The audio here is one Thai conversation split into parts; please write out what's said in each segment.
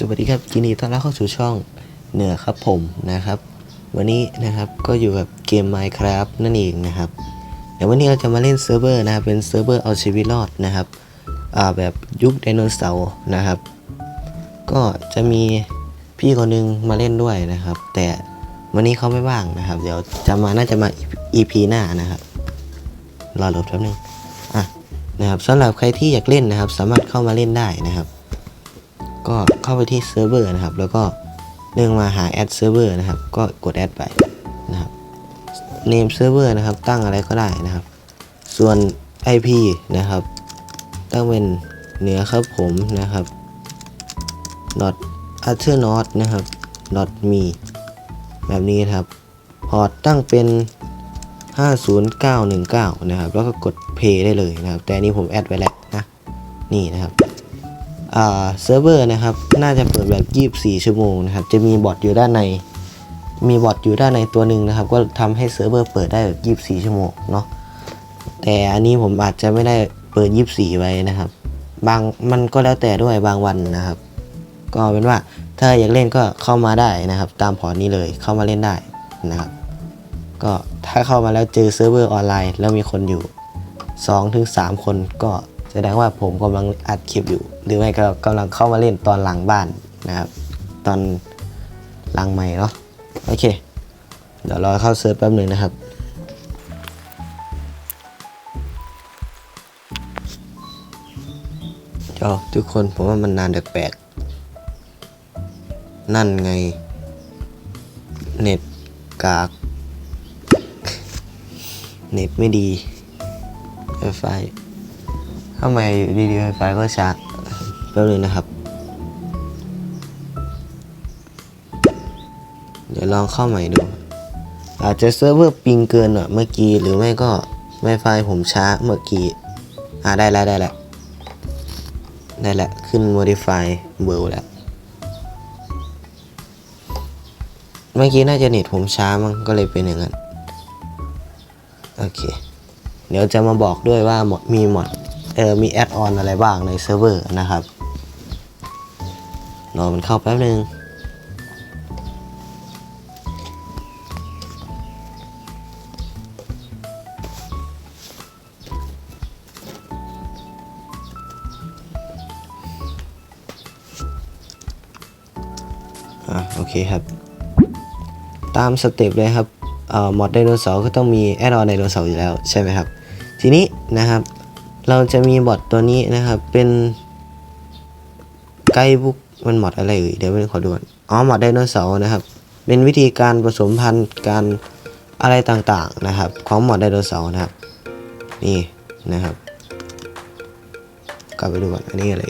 สวัสดีครับยินดีต้อนรับเข้าสู่ช่องเหนือครับผมนะครับ วันนี้นะครับก็อยู่กับเกม Minecraft นั่นเองนะครับเดี๋ยววันนี้เราจะมาเล่นเซิร์ฟเวอร์นะครับเป็นเซิร์ฟเวอร์เอาชีวิตรอดนะครับอ่าแบบยุคไดโนเสาร์นะครับ ก็จะมีพี่คนหนึงมาเล่นด้วยนะครับ แต่วันนี้เขาไม่ว่างนะครับ เดี๋ยวจะมาน่าจะมา EP หน้านะครับรอโหลดแป๊บนึงอะนะครับสำหรับใครที่อยากเล่นนะครับ สามารถเข้ามาเล่นได้นะครับ ก็เข้าไปที่เซิร์ฟเวอร์นะครับ แล้วก็เลือกมาหาแอดเซิร์ฟเวอร์นะครับ ก็กดแอดไปนะครับเนมเซิร์ฟเวอร์นะครับ ตั้งอะไรก็ได้นะครับ ส่วน IP นะครับ ตั้งเป็นเหนือครับผมนะครับ dot a t h e r n o t นะครับ dot me แบบนี้นครับ พอร์ตตั้งเป็น 50919 นะครับ แล้วก็กด play ได้เลยนะครับ แต่นี้ผมแอดไว้แล้วนะ นี่นะครับ เซิร์ฟเวอร์นะครับ น่าจะเปิดแบบ 24 ชั่วโมงนะครับ จะมีบอทอยู่ด้านใน มีบอทอยู่ด้านในตัวหนึ่งนะครับ ก็ทำให้เซิร์ฟเวอร์เปิดได้แบบ 24 ชั่วโมงเนาะ แต่อันนี้ผมอาจจะไม่ได้เปิด 24 ไว้นะครับ บางมันก็แล้วแต่ด้วยบางวันนะครับ ก็เป็นว่าถ้าอยากเล่นก็เข้ามาได้นะครับ ตามพอร์ตนี้เลยเข้ามาเล่นได้นะครับ ก็ถ้าเข้ามาแล้วเจอเซิร์ฟเวอร์ออนไลน์แล้วมีคนอยู่2-3ถึง3คนก็ แสดงว่าผมกำลังอัดคลิปอยู่ หรือไม่ก็กำลังเข้ามาเล่นตอนหลังบ้านนะครับ ตอนหลังใหม่เนาะโอเค เดี๋ยวรอเข้าเซิร์ฟแป๊บหนึ่งนะครับเจ้าทุกคนผมว่ามันนานแปลกๆนั่นไง เน็ตกาก เน็ตไม่ดีไฟ ทำไมอยู่ดีๆไฟก็ช้าแป๊บนึงนะครับ เดี๋ยวลองเข้าใหม่ดู อาจจะเซิร์ฟเวอร์ปิงเกินอะเมื่อกี้ หรือไม่ก็ Wi-Fi ผมช้าเมื่อกี้ อ่าได้แล้วได้แล้วได้แล้วขึ้น modify เบอร์แล้ว เมื่อกี้น่าจะเน็ตผมช้ามั้งก็เลยเป็นอย่างนั้น โอเค เดี๋ยวจะมาบอกด้วยว่าหมดมีหมด ออมีแอดออนอะไรบ้างในเซิร์ฟเวอร์นะครับรอมันเข้าแป๊บนึงอะโอเคครับ ตามสเต็ปเลยครับเอ่อมอดไดโนเสาร์ก็ต้องมีแอดออนไดโนเสาร์อยู่แล้วใช่ไหมครับ ทีนี้นะครับ เราจะมีบอทตัวนี้นะครับ เป็นไกด์บุ๊กมันมอดอะไรเอ่ยเดี๋ยวเป็นขอดูก่อนอ๋อมอดไดโนเสาร์นะครับ เป็นวิธีการผสมพันธุ์การอะไรต่างๆนะครับ ของมอดไดโนเสาร์นะครับ นี่นะครับ กลับไปดูก่อนอันนี้อะไร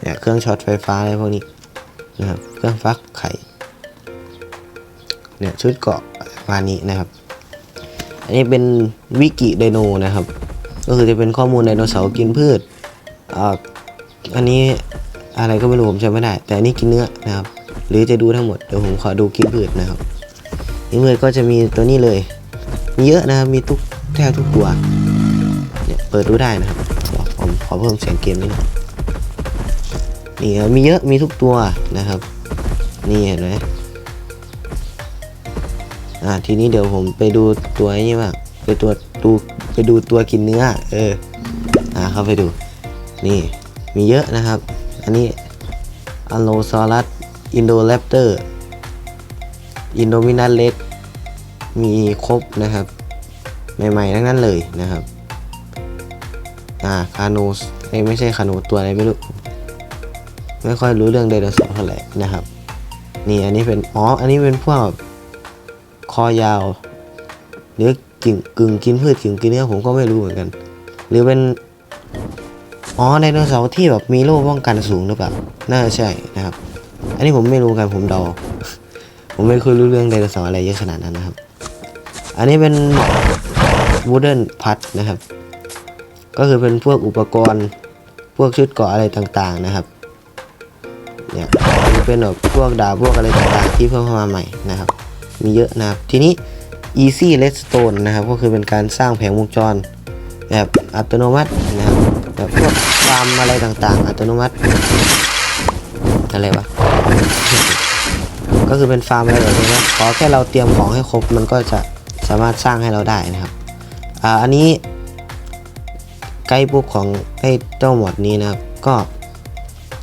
เนี่ยเครื่องช็อตไฟฟ้าอะไรพวกนี้นะครับ เครื่องฟักไข่เนี่ยชุดเกาะประมานี้นะครับ อันนี้เป็นวิกิไดโนนะครับ ก็คือจะเป็นข้อมูลไดโนเสาร์กินพืชอ,อันนี้อะไรก็ไม่รู้ผมจำไม่ได้ แต่อันนี้กินเนื้อนะครับ หรือจะดูทั้งหมดเดี๋ยวผมขอดูกินพืชนะครับกินพืชก็จะมีตัวนี้เลย มีเยอะนะครับมีทุกแทบทุกตัวเนี่ยเปิดดูได้นะครับผมขอเพิ่มเสียงเกมนิดหนึงนี่ครับมีเยอะมีทุกตัวนะครับ นี่เห็นไหมอ่าทีนี้เดี๋ยวผมไปดูตัวไอ้นี้บ้างไปตัว ดูไปดูตัวกินเนื้อ เอออ่าเข้าไปดู นี่มีเยอะนะครับ อันนี้อโลซอรัสอินโดแรปเตอร์อินโดมินัสเล็กมีครบนะครับ ใหม่ๆทั้งนั้นเลยนะครับ อ่าคาโนสเอ้ยไม่ใช่คาโนตัวอะไรไม่รู้ ไม่ค่อยรู้เรื่องไดโนเสาร์เท่าไหร่นะครับ นี่อันนี้เป็น อ๋อ อันนี้เป็นพวกคอยาว หรือ กึ่งกึ่งกินพืชกึ่งกินเนื้อผมก็ไม่รู้เหมือนกัน หรือเป็นอ๋อไดโนเสาร์ที่แบบมีโล่ป้องกันสูงหรือเปล่าน่าจะใช่นะครับ อันนี้ผมไม่รู้กันผมเดา ผมไม่เคยรู้เรื่องไดโนเสาร์อะไรเยอะขนาดนั้นนะครับ อันนี้เป็น wooden pad นะครับ ก็คือเป็นพวกอุปกรณ์พวกชุดเกาะอะไรต่างๆนะครับเนี่ยเป็นแบบพวกดาบพวกอะไรต่างๆที่เพิ่มเข้ามาใหม่นะครับ มีเยอะนะครับทีนี้ easy redstone นะครับ ก็คือเป็นการสร้างแผงวงจร แบบอัตโนมัตินะครับแบบพวกฟาร์มอะไรต่างๆ อัตโนมัติอะไรวะก็คือเป็นฟาร์มอะไรแบบนี้นะขอแค่เราเตรียมของให้ครบมันก็จะสามารถสร้างให้เราได้นะครับอ่าอันนี้ไกด์บุ๊กของไอ้เจ้าหมวดนี้นะครับ ก็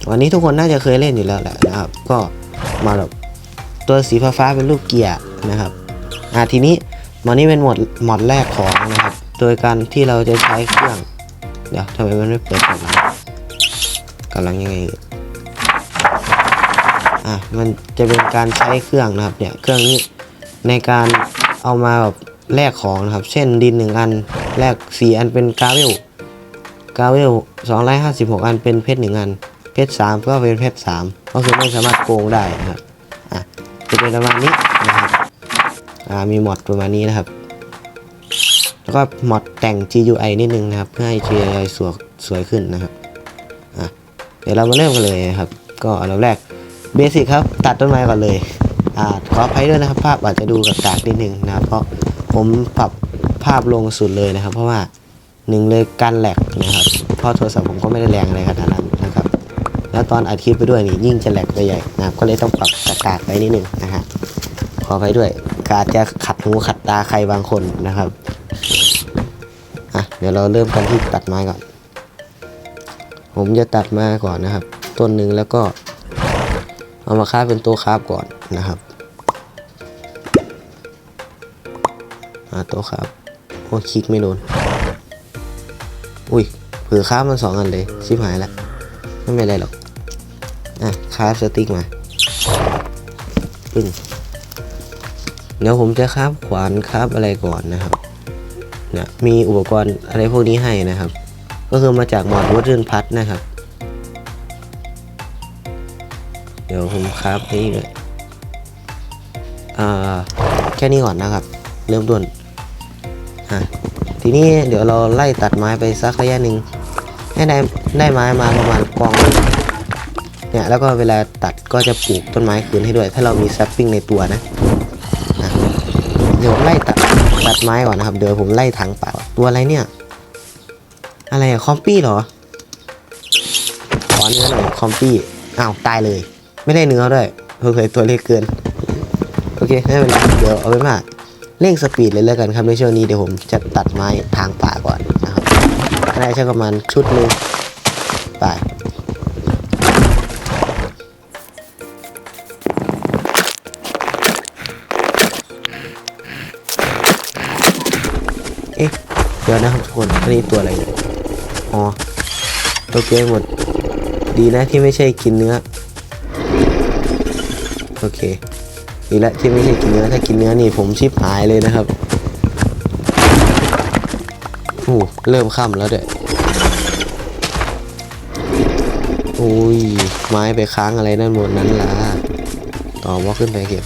วันนี้ทุกคนน่าจะเคยเล่นอยู่แล้วแหละนะครับ ก็มาแบบตัวสีฟ้าเป็นลูกเกียร์นะครับ อ่าทีนี้มันนี้เป็นหมวดหมวดแรกของนะครับ โดยการที่เราจะใช้เครื่อง เดี๋ยวทำไมมันไม่เปิดก่อนนะกำลังยังไงอยู่อะมันจะเป็นการใช้เครื่องนะครับเนี่ยเครื่องนี้ในการเอามาแบบแลกของนะครับ เช่นดินหนึ่งอันแลกสี่อันเป็นกาเวลกาเวลสองร้อยห้าสิบหกอันเป็นเพชรหนึ่งอัน เพชรสามก็เป็นเพชรสามก็คือไม่สามารถโกงได้นะครับอะจะเป็นประมาณนี้นะครับ มีหมดประมาณนี้นะครับ แล้วก็มอดแต่ง GUI นิดนึงนะครับ เพื่อให้ GUI สวยสวยขึ้นนะครับเดี๋ยวเรามาเริ่มกันเลยนะครับ ก็อันดับแรกเบสิกครับ ตัดต้นไม้ก่อนเลยอ่าขออภัยด้วยนะครับ ภาพอาจจะดูกับกากนิดนึงนะครับ เพราะผมปรับภาพลงสุดเลยนะครับ เพราะว่าหนึ่งเลยการแหลกนะครับเพราะโทรศัพท์ผมก็ไม่ได้แรงอะไรขนาดนั้นนะครับ แล้วตอนอัดคลิปไปด้วยนี่ยิ่งจะแหลกไปใหญ่นะครับ ก็เลยต้องปรับกากๆไปนิดนึงนะฮะขออภัยด้วย การจะขัดหูขัดตาใครบางคนนะครับอะเดี๋ยวเราเริ่มกันที่ตัดไม้ก่อน ผมจะตัดมาก่อนนะครับ ต้นหนึ่งแล้วก็ เอามาคาบเป็นตัวคาบก่อนนะครับอ่าตัวคาบโอ้คลิกไม่โดน อุ้ยเผือคาบมันสองอันเลยชิบหายแล้วไม่เป็นไรหรอกอะคาบสติ๊กมาปึ้ง เดี๋ยวผมจะคาบขวานคาบอะไรก่อนนะครับเนี่ยมีอุปกรณ์อะไรพวกนี้ให้นะครับ ก็คือมาจากหมอดวัดเรือนพัดนะครับ เดี๋ยวผมครับนี่เลยอ่าแค่นี้ก่อนนะครับ เริ่มต้นอะทีนี้เดี๋ยวเราไล่ตัดไม้ไปสักระยะหนึ่งให้ได้ได้ไม้มาประมาณกองเนี่ยแล้วก็เวลาตัดก็จะปลูกต้นไม้คืนให้ด้วย ถ้าเรามีซัปปิ้งในตัวนะ ดี๋ยวผมไล่ตัดตัดไม้ก่อนนะครับ เดี๋ยวผมไล่ถังป่าตัวอะไรเนี่ย อะไรอะคอมปี้เหรอ ขอเนื้อหน่อยคอมปี้ อ้าวตายเลย ไม่ได้เนื้อด้วยเพิ่ยตัวเล็กเกิน โอเคไม่เป็นไรเดี๋ยวเอาไว้มาเร่งสปีดเลยแล้วกันครับในช่วงนี้เดี๋ยวผมจะตัดไม้ทางป่าก่อนนะครับได้ใช่ประมาณชุดหนึง เดี๋ยวนะครับทุกคนอันนี้ตัวอะไรเนี่ยอ๋อตัวเกมหมด ดีนะที่ไม่ใช่กินเนื้อ โอเคดีแล้วที่ไม่ใช่กินเนื้อถ้ากินเนื้อนี่ผมชิบหายเลยนะครับโอ้เริ่มค่ำแล้วเด้อโอ้ยไม้ไปค้างอะไรนั่นหมดนั้นล่ะ ต่อว่าขึ้นไปเก็บ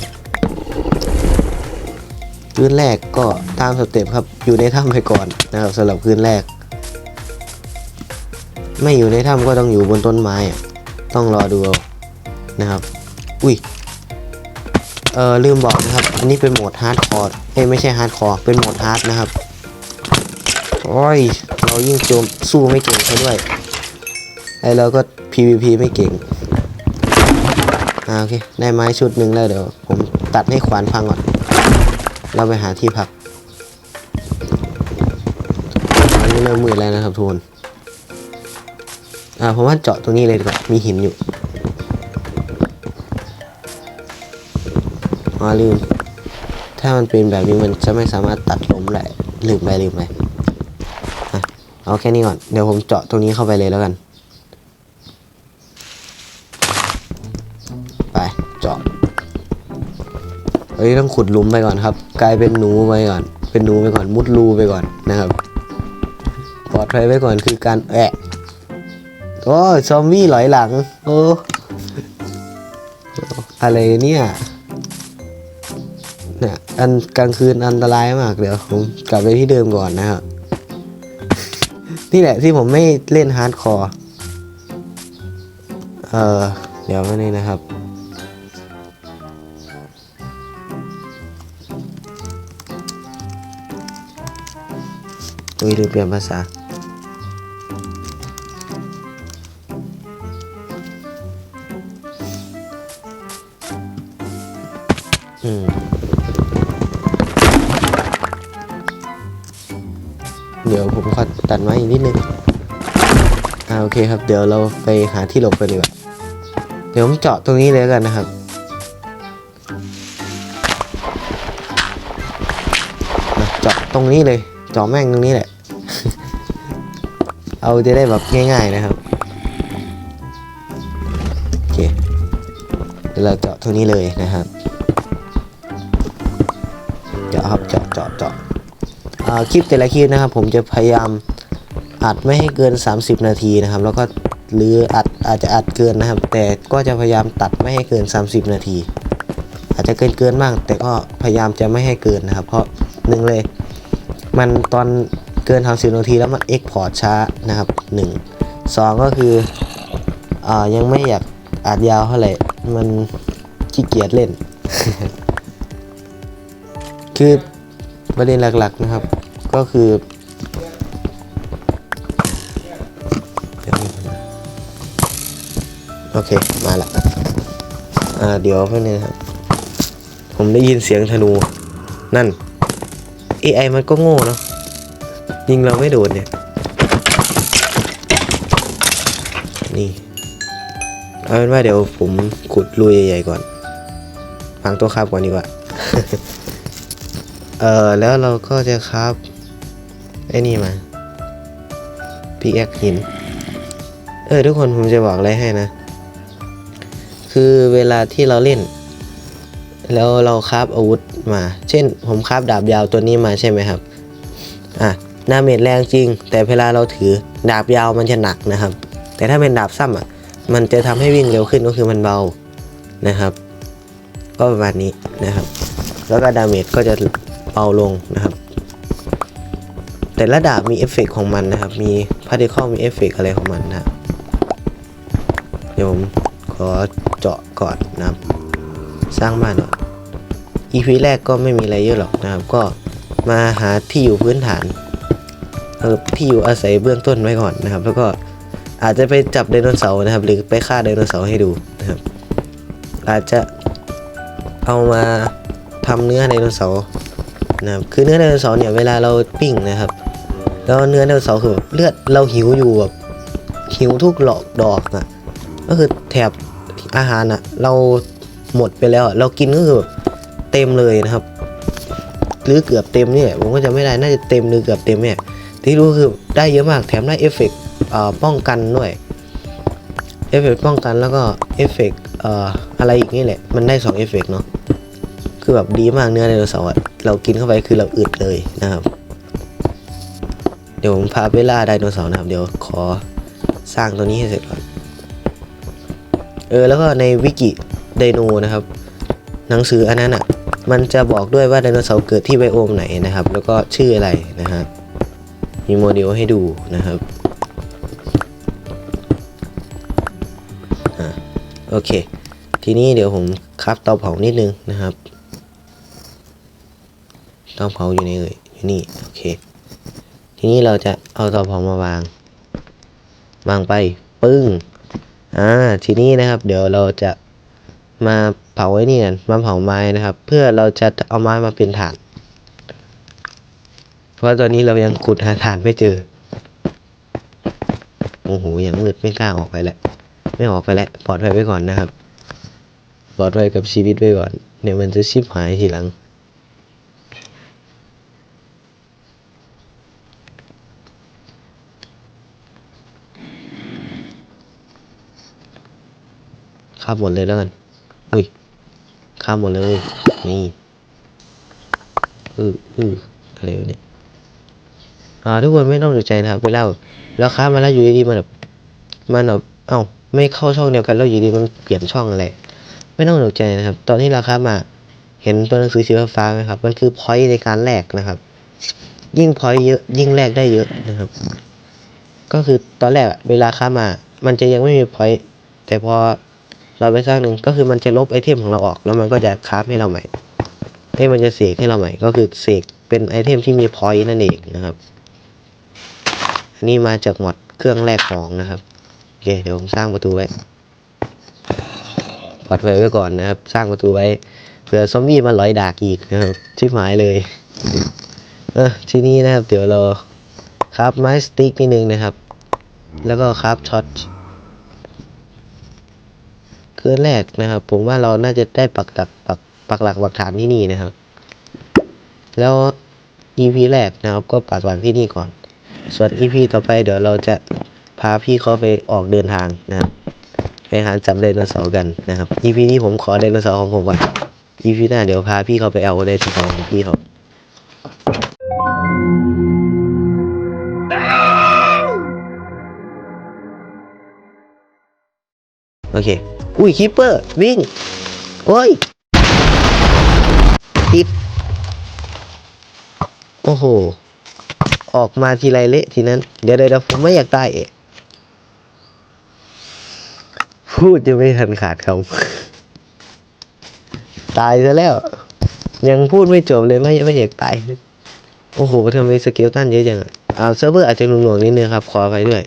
คืนแรกก็ตามสเต็ปครับอยู่ในถ้ำไปก่อนนะครับสำหรับคืนแรก ไม่อยู่ในถ้ำก็ต้องอยู่บนต้นไม้ ต้องรอดูนะครับ อุ้ยเออลืมบอกนะครับ อันนี้เป็นโหมดฮาร์ดคอร์เอ้ไม่ใช่ฮาร์ดคอร์เป็นโหมดฮาร์ดนะครับโอ้ยเรายิ่งโจมสู้ไม่เก่งซะด้วยไอเราก็ PVP ไม่เก่งอ่าโอเคได้ไม้ชุดหนึ่งแล้วเดี๋ยว ผมตัดให้ขวานพังก่อน เราไปหาที่พักอันนี้เริ่มมืดแล้วนะครับทุกคนอ่าผมว่าเจาะตรงนี้เลยดีกว่ามีหินอยู่อ๋อลืม ถ้ามันเป็นแบบนี้มันจะไม่สามารถตัดลมได้ลืมไปลืมไปอะเอาแค่นี้ก่อน เดี๋ยวผมเจาะตรงนี้เข้าไปเลยแล้วกัน เฮ้ยต้องขุดหลุมไปก่อนครับ กลายเป็นหนูไปก่อน เป็นหนูไปก่อนมุดรูไปก่อนนะครับ ปลอดภัยไว้ก่อนคือการแอะโอ้ซอมบี้หลอยหลังโอ้อะไรเนี่ยเนี่ยอันกลางคืนอันตรายมากเดี๋ยวผมกลับไปที่เดิมก่อนนะครับนี่แหละที่ผมไม่เล่นฮาร์ดคอร์เออเดี๋ยวมานี่นะครับ ยหรือเปลี่ยนภาษาเดี๋ยวผมขอตัดไม้อีกนิดนึง อ่าโอเคครับ เดี๋ยวเราไปหาที่หลบไปนดีกว่า เดี๋ยวผมเจาะตรงนี้เลยกันนะครับเจาะตรงนี้เลย เจาะแม่งตรงนี้แหละ เอาจะได้แบบง่าย ๆนะครับ โอเค เดี๋ยวเราเจาะตรงนี้เลยนะครับ เจาะครับเจาะเจาะเจาะคลิปแต่ละคลิปนะครับ ผมจะพยายามอัดไม่ให้เกิน 30 นาทีนะครับ แล้วก็หรืออัดอาจจะอัดเกินนะครับ แต่ก็จะพยายามตัดไม่ให้เกิน 30 นาที อาจจะเกินเกินบ้าง แต่ก็พยายามจะไม่ให้เกินนะครับ เพราะหนึ่งเลย มันตอน เกิน 30 นาทีแล้วมันเอ็กพอร์ตช้านะครับหนึ่งสองก็คืออ่ายังไม่อยากอัดยาวเท่าไหร่ มันขี้เกียจเล่น คือประเด็นหลักๆนะครับ ก็คือโอเค มาละอ่าเดี๋ยวเพื่อนนะครับ ผมได้ยินเสียงธนู นั่น AI มันก็โง่เนาะ ยิงเราไม่โดนเนี่ย นี่ เอาเป็นว่าเดี๋ยวผมขุดรูใหญ่ๆก่อน ฟังตัวคาบก่อนดีกว่า เออแล้วเราก็จะครับไอ้นี่มาพีแอคหิน เออทุกคนผมจะบอกอะไรให้นะ คือเวลาที่เราเล่น แล้วเราคราบอาวุธมา เช่น ผมคราบดาบยาวตัวนี้มาใช่ไหมครับ อะ ดาเมจแรงจริง แต่เวลาเราถือดาบยาวมันจะหนักนะครับ แต่ถ้าเป็นดาบสั้นอะมันจะทำให้วิ่งเร็วขึ้นก็คือมันเบานะครับ ก็ประมาณนี้นะครับ แล้วก็ดาเมจก็จะเบาลงนะครับ แต่ละดาบมีเอฟเฟกต์ของมันนะครับ มีพาร์ติเคิลมีเอฟเฟกต์อะไรของมันนะครับเดี๋ยวผมขอเจาะก่อนนะครับ สร้างบ้านก่อน EP แรกก็ไม่มีอะไรเยอะหรอกนะครับ ก็มาหาที่อยู่พื้นฐาน ที่อยู่อาศัยเบื้องต้นไว้ก่อนนะครับ แล้วก็อาจจะไปจับไดโนเสาร์นะครับ หรือไปฆ่าไดโนเสาร์ให้ดูนะครับ อาจจะเอามาทำเนื้อไดโนเสาร์นะครับคือเนื้อไดโนเสาร์เนี่ยเวลาเราปิ้งนะครับ แล้วเนื้อไดโนเสาร์คือเลือดเราหิวอยู่แบบหิวทุกหลอกดอกอะก็คือแถบอาหารอะเราหมดไปแล้วอะเรากินก็คือแบบเต็มเลยนะครับ หรือเกือบเต็มเนี่ยผมก็จะไม่ได้น่าจะเต็มหรือเกือบเต็มเนี่ย ที่รู้คือได้เยอะมากแถมได้เอฟเฟกต์ป้องกันด้วยเอฟเฟกต์ป้องกันแล้วก็เอฟเฟกต์อะไรอีกนี่แหละ มันได้สองเอฟเฟกต์เนาะคือแบบดีมากเนื้อไดโนเสาร์เรากินเข้าไปคือเราอึดเลยนะครับ เดี๋ยวผมพาไปล่าไดโนเสาร์นะครับ เดี๋ยวขอสร้างตัวนี้ให้เสร็จก่อนเออแล้วก็ในวิกิไดโนนะครับ หนังสืออันนั้นอะ มันจะบอกด้วยว่าไดโนเสาร์เกิดที่ไบโอมไหนนะครับ แล้วก็ชื่ออะไรนะฮะ มีโมเดลให้ดูนะครับอะโอเค ทีนี้เดี๋ยวผมครับเตาเผานิดนึงนะครับ เตาเผาอยู่ในเอ่ยอยู่นี่โอเค ทีนี้เราจะเอาเตาเผามาวาง วางไปปึ้งอ่าทีนี้นะครับ เดี๋ยวเราจะมาเผาไว้นี่กันมาเผาไม้นะครับ เพื่อเราจะเอาไม้มาเป็นถ่าน เพราะตอนนี้เรายังขุดหาถ่านไม่เจอ โอ้โหยังมืดไม่กล้าออกไปแล้วไม่ออกไปแล้วปลอดภัยไว้ก่อนนะครับ ปลอดภัยกับชีวิตไว้ก่อน เดี๋ยวมันจะชิบหายทีหลัง ข้ามหมดเลยแล้วกัน อุ้ย ข้ามหมดเลย นี่ อืออืออะไรวเนี่ย อ่าทุกคนไม่ต้องตกใจนะครับเวลาเราข้ามาแล้วอยู่ดีๆมันแบบมันแบบเอ้าไม่เข้าช่องเดียวกันแล้วอยู่ดีมันเปลี่ยนช่องอะไรไม่ต้องตกใจนะครับ ตอนที่เราข้ามาเห็นตัวหนังสือสีฟ้าไหมครับ มันคือพอยต์ในการแลกนะครับ ยิ่งพอยต์เยอะยิ่งแลกได้เยอะนะครับ ก็คือตอนแรกเวลาข้ามา มันจะยังไม่มีพอยต์แต่พอเราไปสร้างหนึ่งก็คือมันจะลบไอเทมของเราออก แล้วมันก็จะคราฟให้เราใหม่ให้มันจะเสกให้เราใหม่ ก็คือเสกเป็นไอเทมที่มีพอยต์นั่นเองนะครับ นนี้มาจากหมดเครื่องแรกของนะครับโอเคเดี๋ยวผมสร้างประตูไว้ปลอดภัยไว้ก่อนนะครับ สร้างประตูไว้เผื่อซอมบี้มาลอยดากอีกนะครับชิบหายเลยเออที่นี้นะครับ เดี๋ยวเราครับไม้สติ๊กนิดนึงนะครับ แล้วก็ครับช็อตเคืนแรกนะครับ ผมว่าเราน่าจะได้ปักหลักปักปักหลักปักฐานที่นี่นะครับ แล้ว EP แรกนะครับ ก็ปักหลักที่นี่ก่อน ส่วน EP ต่อไปเดี๋ยวเราจะพาพี่เขาไปออกเดินทางนะครับไปหาจับไดโนเสาร์กันนะครับ EP นี้ผมขอไดโนเสาร์ของผมก่อน EP หน้าเดี๋ยวพาพี่เขาไปเอาไดโนเสาร์ของพี่เขาโอเค อุ้ยคิปเปอร์วิ่ง โอ้ยติดโอ้โห ออกมาทีไรเละทีนั้น เดี๋ยวเดี๋ยวผมไม่อยากตายเอะพูดจะไม่ทันขาดคำตายซะแล้ว ยังพูดไม่จบเลยไม่ไม่อยากตาย โอ้โหทำไมสเกลตันเยอะจังอะอ่าเซิร์ฟเวอร์อาจจะหน่วงๆนิดนึงครับ ขอไปด้วย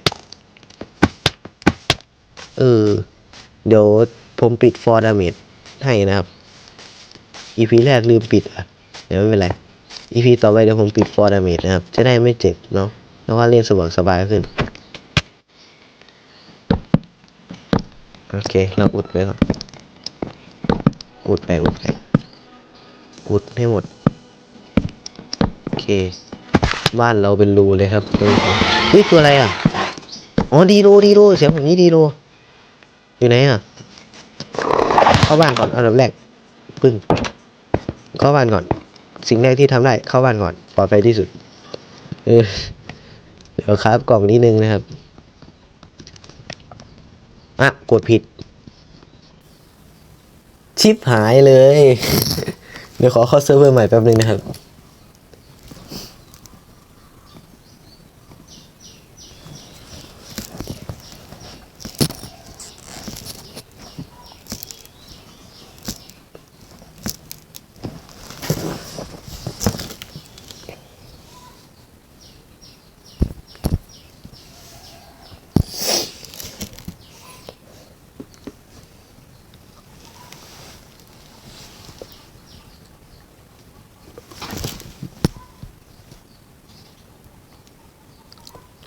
เออ เดี๋ยวผมปิดฟอร์ดาเมจให้นะครับ EP แรกลืมปิดอะ เดี๋ยวไม่เป็นไร EP ต่อไปเดี๋ยวผมปิดฟอร์ดาเมจนะครับ จะได้ไม่เจ็บเนาะแล้วก็เล่นสะดวกสบายขึ้น โอเค เราอุดไว้ก่อน อุดไป อุดไป อุดให้หมด โอเค บ้านเราเป็นรูเลยครับเฮ้ยตัวอะไรอะ อ๋อ ดีโรดีโรเสียงผมนี้ดีโรอยู่ไหนอะ เข้าบ้านก่อนอันดับแรก ปึ้งเข้าบ้านก่อน สิ่งแรกที่ทำได้เข้าบ้านก่อนปลอดภัยที่สุด เออเดี๋ยวครับกล่องนี้นึงนะครับอะกดผิด ชิปหายเลย เดี๋ยวขอเข้าเซิร์ฟเวอร์ใหม่แป๊บนึงนะครับ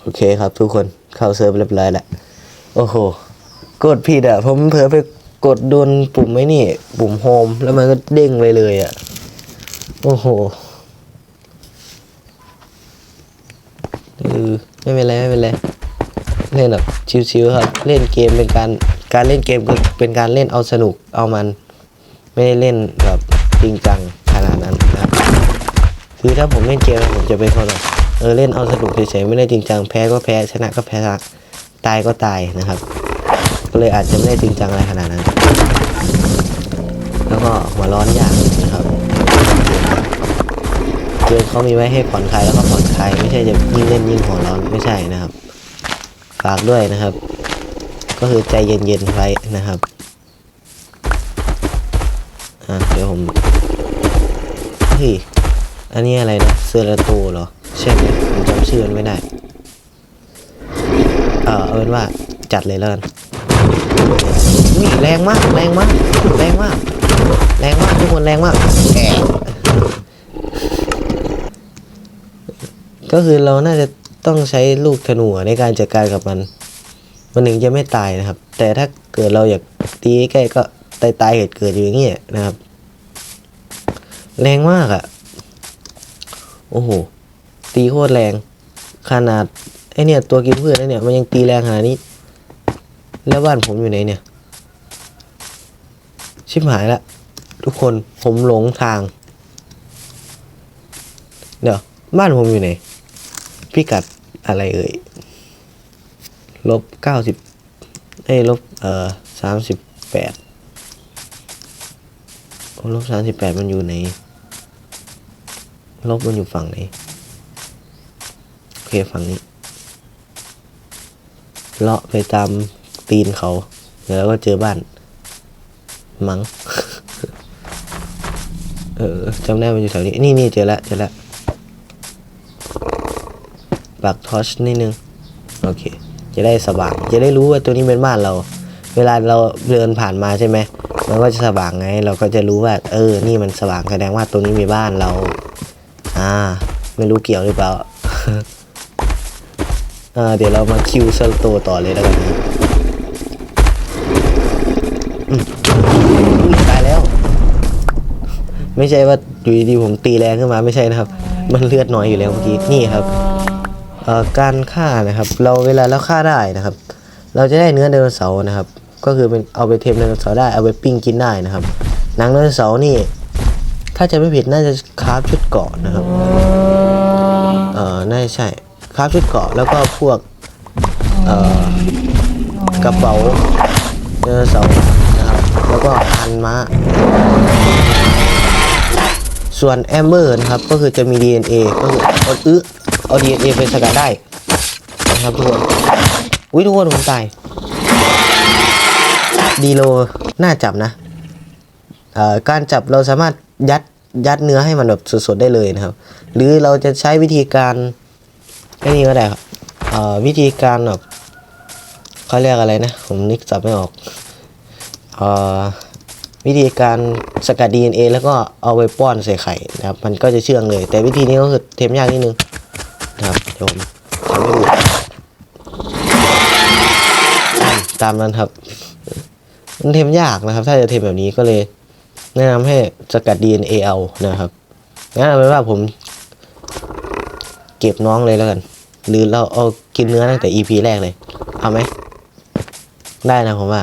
โอเคครับทุกคนเข้าเซิร์ฟเรียบร้อยแล้วโอ้โห กดผิดอะ ผมเผลอไปกดโดนปุ่มไอ้นี่ ปุ่มโฮมแล้วมันก็เด้งไปเลยอะ โอ้โหเออไม่เป็นไรไม่เป็นไรเล่นแบบชิวๆครับ เล่นเกมเป็นการการเล่นเกมก็เป็นการเล่นเอาสนุกเอามัน ไม่ได้เล่นแบบจริงจังขนาดนั้นนะครับคือถ้าผมเล่นเกมผมจะเป็นคนแบบ เออเล่นเอาสนุกเฉยๆไม่ได้จริงจังแพ้ก็แพ้ชนะก็แพ้ตายก็ตายนะครับ ก็เลยอาจจะไม่ได้จริงจังอะไรขนาดนั้น แล้วก็หัวร้อนอย่ากนะครับเกมเขามีไว้ให้ผ่อนคลายแล้วก็ผ่อนคลายไม่ใช่จะยิ่งเล่นยิ่งหัวร้อนไม่ใช่นะครับ ฝากด้วยนะครับ ก็คือใจเย็นๆไว้นะครับอะเดี๋ยวผมเฮ้ยอันนี้อะไรนะเซอร์โตเหรอ ใช่ไหมผมจำชื่อมันไม่ได้ เออเอาเป็นว่าจัดเลยแล้วกันอุ้ยแรงมาก แรงมาก แรงมาก แรงมากทุกคนแรงมากแอะก็คือเราน่าจะต้องใช้ลูกธนูในการจัดการกับมัน มันถึงจะไม่ตายนะครับ แต่ถ้าเกิดเราอยากตีใกล้ก็ตายตายเกิดเกิดอยู่อย่างเงี้ยนะครับ แรงมากอะ โอ้โห ตีโคตรแรง ขนาดไอเนี่ยตัวกินพืชไอเนี่ยมันยังตีแรงขนาดนี้ แล้วบ้านผมอยู่ไหนเนี่ย ชิบหายละ ทุกคนผมหลงทาง เดี๋ยวบ้านผมอยู่ไหน พิกัดอะไรเอ่ยลบเก้าสิบเอ้ลบเอ่อสามสิบแปดลบสามสิบแปดมันอยู่ไหนลบมันอยู่ฝั่งไหน เคฝั่งนี้ เลาะไปตามตีนเขา เดี๋ยวเราก็เจอบ้าน มัง้ง เออจำได้มันอยู่แถวนี้ นี่นี่เจอแล้วเจอแล้วปักทอชนิดนึง โอเค จะได้สว่าง จะได้รู้ว่าตัวนี้เป็นบ้านเรา เวลาเราเดินผ่านมาใช่ไหมมันก็จะสว่างไง เราก็จะรู้ว่า เออ นี่มันสว่างแสดงว่าตัวนี้มีบ้านเรา อ่า ไม่รู้เกี่ยวหรือเปล่า อ่อเดี๋ยวเรามาคิวสโตต่อเลยแล้วกันนะครับอืมตายแล้ว ไม่ใช่ว่าอยู่ดีๆผมตีแรงขึ้นมาไม่ใช่นะครับ มันเลือดน้อยอยู่แล้วเมื่อกี้นี่ครับเอ่อการฆ่านะครับ เราเวลาเราฆ่าได้นะครับ เราจะได้เนื้อไดโนเสาร์นะครับ ก็คือเป็นเอาไปเทมไดโนเสาร์ได้เอาไปปิ้งกินได้นะครับหนังไดโนเสาร์นี่ ถ้าจะไม่ผิดน่าจะคราฟชุดเกาะนะครับ เอ่อน่าจะใช่ คราฟชุดเกราะแล้วก็พวกเอ่อกระเป๋าไดโนเสาร์นะครับแล้วก็อันม้า ส่วนแอมเบอร์นะครับก็คือจะมี DNA ก็คือเอาอื้อเอา DNA ไปสกัดได้นะครับทุกคนอุ้ยทุกคนผมตายดีโลน่าจับนะเอ่อการจับเราสามารถยัดยัดเนื้อให้มันแบบสดๆได้เลยนะครับ หรือเราจะใช้วิธีการ ไม่นี่ก็ได้ครับเอ่อวิธีการแบบเขาเรียกอะไรนะ ผมนึกจับไม่ออกเอ่อวิธีการสกัด DNA แล้วก็เอาไปป้อนใส่ไข่นะครับ มันก็จะเชื่องเลย แต่วิธีนี้ก็คือเทมยากนิดนึงนะครับเดี๋ยวผมทำให้ดูตามนั้นครับ มันเทมยากนะครับ ถ้าจะเทมแบบนี้ก็เลยแนะนำให้สกัด DNA เอานะครับงั้นเอาเป็นว่าผม เก็บน้องเลยแล้วกัน หรือเราเอากินเนื้อตั้งแต่ EP แรกเลย เอาไหม ได้นะผมว่า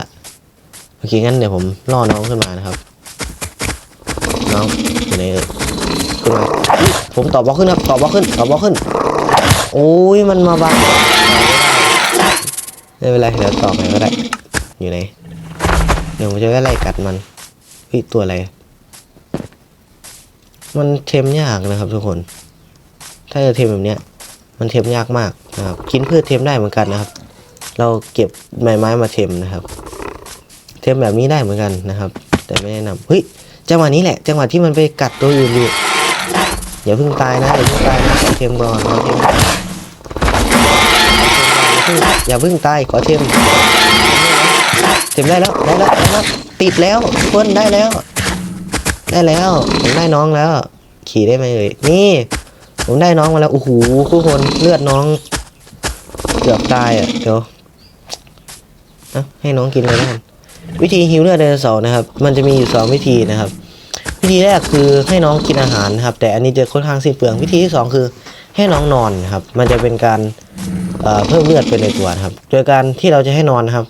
โอเคงั้นเดี๋ยวผมล่อน้องขึ้นมานะครับ น้องอยู่ไหนเอ่ยขึ้นมาอุ๊ยผมตอบบล็อกขึ้นครับตอบบล็อกขึ้นตอบบล็อกขึ้น โอ้ยมันมาบังไม่เป็นไรเดี๋ยวต่อไปก็ได้ อยู่ไหน เดี๋ยวผมจะไล่กัดมันเฮ้ยตัวอะไร มันเทมยากนะครับทุกคน ถ้าจะเทมแบบเนี้ย มันเทมยากมากนะครับกินพืชเทมได้เหมือนกันนะครับ เราเก็บใบไม้มาเทมนะครับ เทมแบบนี้ได้เหมือนกันนะครับ แต่ไม่แนะนำเฮ้ยจังหวะนี้แหละ จังหวะที่มันไปกัดตัวอื่นอยู่อย่าเพิ่งตายนะอย่าเพิ่งตายนะขอเทมก่อนขอเทมอย่าเพิ่งตายขอเทมเทมได้แล้วได้แล้วได้แล้วติดแล้วทุกคนได้แล้ว ได้แล้วผมได้น้องแล้ว ขี่ได้ไหมเอ่ยนี่ ผมได้น้องมาแล้วโอ้โหทุกคนเลือดน้อง เกือบตายอะเดี๋ยวนะให้น้องกินเลยแล้วกันวิธีฮิวเลือดไดโนเสาร์นะครับ มันจะมีอยู่สองวิธีนะครับ วิธีแรกคือให้น้องกินอาหารนะครับ แต่อันนี้จะค่อนข้างสิ้นเปลืองวิธีที่สองคือให้น้องนอนนะครับ มันจะเป็นการเอ่อเพิ่มเลือดไปในตัวนะครับ โดยการที่เราจะให้นอนนะครับ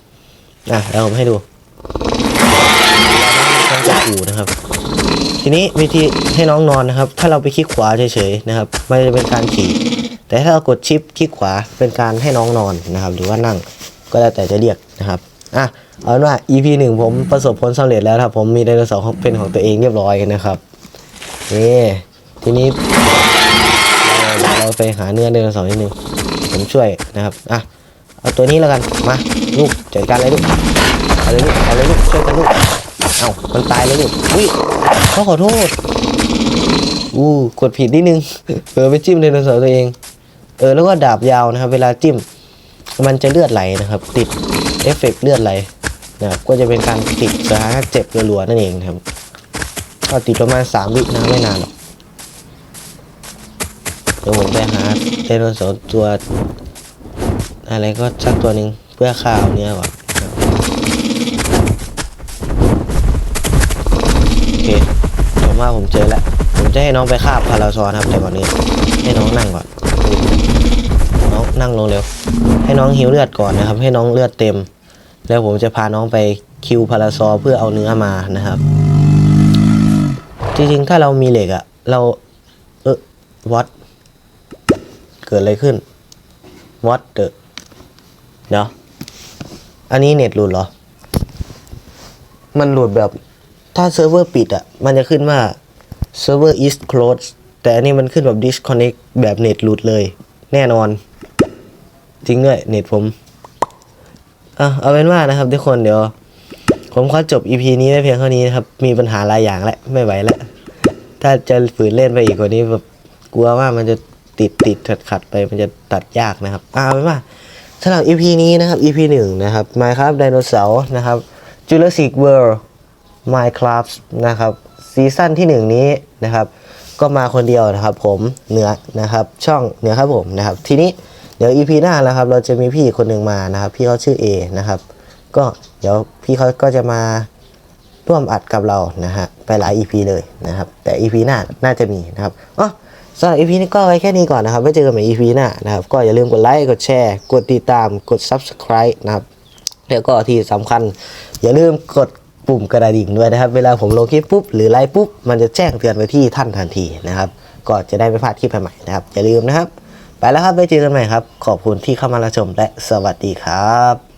อะเดี๋ยวผมให้ดูน้องจะขู่นะครับ นี้วิธีให้น้องนอนนะครับ ถ้าเราไปคลิกขวาเฉยๆนะครับมันจะเป็นการขี่ แต่ถ้าเรากดชิปคลิกขวาเป็นการให้น้องนอนนะครับ หรือว่านั่งก็แล้วแต่จะเรียกนะครับอะเอาเป็นว่า EP หนึ่งผมประสบผลสำเร็จแล้วครับผมมีไดโนเสาร์เป็นของตัวเองเรียบร้อยนะครับนี่ทีนี้เราเดี๋ยวเราไปหาเนื้อไดโนเสาร์นิดนึงผมช่วยนะครับอะเอาตัวนี้แล้วกันมาลูกจัดการเลยลูกเอาเลยลูกเอาเลยลูกช่วยกันลูก เอ้ามันตายเลยลูกอุ้ยเขาขอโทษอู้กดผิดนิดนึงเผลอไปจิ้มไดโนเสาร์ตัวเอง เออแล้วก็ดาบยาวนะครับ เวลาจิ้ม มันจะเลือดไหลนะครับ ติดเอฟเฟกต์เลือดไหลนะครับก็จะเป็นการติดสถานะเจ็บรัวๆนั่นเองนะครับ ก็ติดประมาณสามวินะไม่นานหรอกเดี๋ยวผมไปหาไดโนเสาร์ตัว อะไรก็สักตัวหนึ่งเพื่อข้าวเนื้อก่อนนะครับโอเคผม ว่าผมเจอแล้ว ผมจะให้น้องไปคาบพาราซอนครับแต่ก่อนนี้ ให้น้องนั่งก่อน น้องนั่งลงเร็ว ให้น้องหิวเลือดก่อนนะครับ ให้น้องเลือดเต็ม แล้วผมจะพาน้องไปคิวพาราซอเพื่อเอาเนื้อมานะครับ จริงๆ ถ้าเรามีเหล็กอะเรา เออวัดเกิดอะไรขึ้นวัดเดอเดี๋ยวอันนี้เน็ตหลุดเหรอ มันหลุดแบบ ถ้าเซิร์ฟเวอร์ปิดอะมันจะขึ้นว่า server is closed แต่อันนี้มันขึ้นแบบ disconnect แบบเน็ตหลุดเลย แน่นอน จริงด้วยเน็ตผมอะเอาเป็นว่านะครับทุกคนเดี๋ยว ผมขอจบ EP นี้ไว้เพียงเท่านี้นะครับ มีปัญหาหลายอย่างแล้วไม่ไหวแล้ว ถ้าจะฝืนเล่นไปอีกกว่านี้แบบกลัวว่ามันจะติดติดขัดขัดไปมันจะตัดยากนะครับอะเอาเป็นว่าสำหรับ EP นี้นะครับ EP หนึ่งนะครับ Minecraft Dinosaur นะครับ Jurassic World Minecraft นะครับซีซั่นที่หนึ่งนี้นะครับ ก็มาคนเดียวนะครับ ผมเหนือนะครับ ช่องเหนือครับผมนะครับ ทีนี้เดี๋ยว EP หน้านะครับ เราจะมีพี่คนหนึ่งมานะครับ พี่เขาชื่อ A นะครับ ก็เดี๋ยวพี่เขาก็จะมาร่วมอัดกับเรานะฮะไปหลาย EP เลยนะครับ แต่ EP หน้าน่าจะมีนะครับอ๋อสำหรับ EP นี้ก็ไว้แค่นี้ก่อนนะครับไว้เจอกันใหม่ EP หน้านะครับ ก็อย่าลืมกดไลค์กดแชร์กดติดตามกด Subscribe นะครับแล้วก็ที่สำคัญ อย่าลืมกด ปุ่มกระดิ่งด้วยนะครับ เวลาผมลงคลิปปุ๊บหรือไลฟ์ปุ๊บมันจะแจ้งเตือนไปที่ท่านทันทีนะครับ ก็จะได้ไม่พลาดคลิปใหม่ๆนะครับอย่าลืมนะครับ ไปแล้วครับไว้เจอกันใหม่ครับ ขอบคุณที่เข้ามารับชมและสวัสดีครับ